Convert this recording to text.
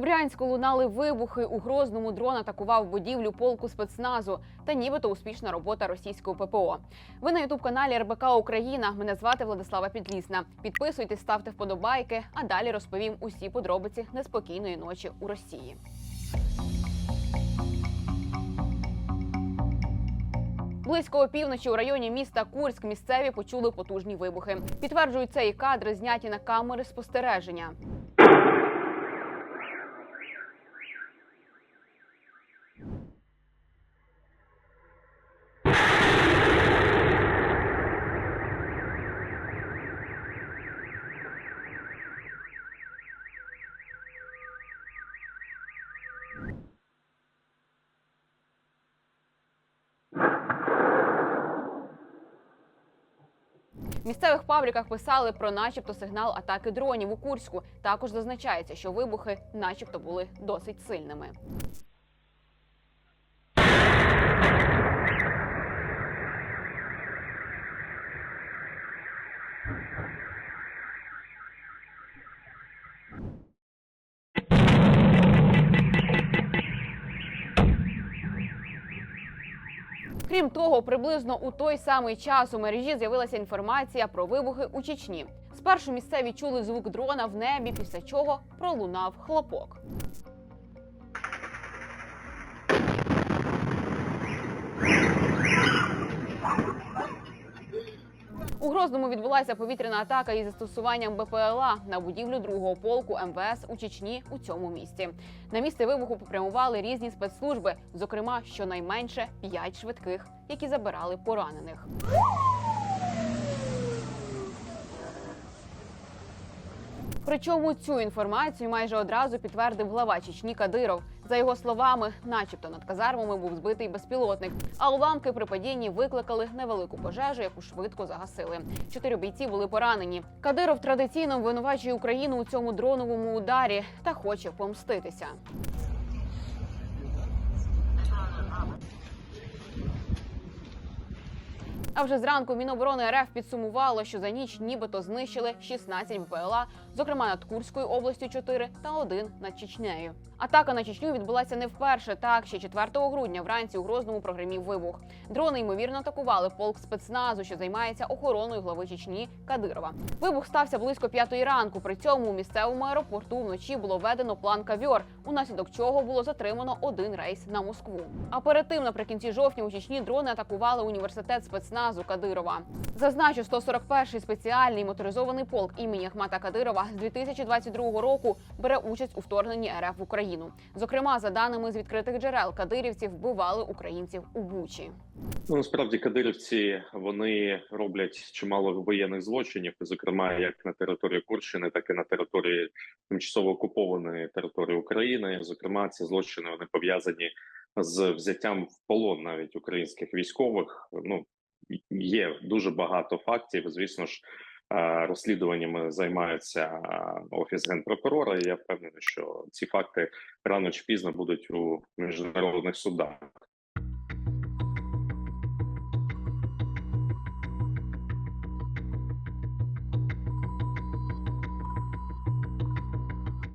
Брянську лунали вибухи. У Грозному дрон атакував будівлю полку спецназу та нібито успішна робота російського ППО. Ви на ютуб каналі РБК Україна. Мене звати Владислава Підлісна. Підписуйтесь, ставте вподобайки, а далі розповім усі подробиці неспокійної ночі у Росії. Близько опівночі у районі міста Курськ місцеві почули потужні вибухи. Підтверджують це і кадри, зняті на камери спостереження. Місцевих пабліках писали про, начебто, сигнал атаки дронів у Курську. Також зазначається, що вибухи, начебто, були досить сильними. Крім того, приблизно у той самий час у мережі з'явилася інформація про вибухи у Чечні. Спершу місцеві чули звук дрона в небі, після чого пролунав хлопок. У Грозному відбулася повітряна атака із застосуванням БПЛА на будівлю другого полку МВС у Чечні у цьому місті. На місце вибуху попрямували різні спецслужби, зокрема щонайменше п'ять швидких, які забирали поранених. Причому цю інформацію майже одразу підтвердив глава Чечні Кадиров. За його словами, начебто над казармами був збитий безпілотник, а уламки при падінні викликали невелику пожежу, яку швидко загасили. Чотири бійці були поранені. Кадиров традиційно винувачує Україну у цьому дроновому ударі та хоче помститися. А вже зранку Міноборони РФ підсумувало, що за ніч нібито знищили 16 БПЛА, зокрема над Курською областю 4 та один над Чечнею. Атака на Чечню відбулася не вперше. Так ще 4 грудня вранці у Грозному прогремів вибух. Дрони ймовірно атакували полк спецназу, що займається охороною глави Чечні Кадирова. Вибух стався близько п'ятої ранку. При цьому у місцевому аеропорту вночі було введено план кавьор, унаслідок чого було затримано один рейс на Москву. А перед тим, наприкінці жовтня, у Чечні дрони атакували університет спецназу Кадирова. Зазначу, 141-й спеціальний моторизований полк імені Ахмата Кадирова з 2022 року бере участь у вторгненні РФ в. Україну. Зокрема, за даними з відкритих джерел, кадирівці вбивали українців у Бучі. Ну насправді кадирівці вони роблять чимало воєнних злочинів, зокрема як на території Курщини, так і на території тимчасово окупованої території України. Зокрема, ці злочини вони пов'язані з взяттям в полон навіть українських військових. Ну є дуже багато фактів. Звісно ж, е, розслідуваннями займається е, офіс генпрокурора. і Я впевнений, що ці факти рано чи пізно будуть у міжнародних судах.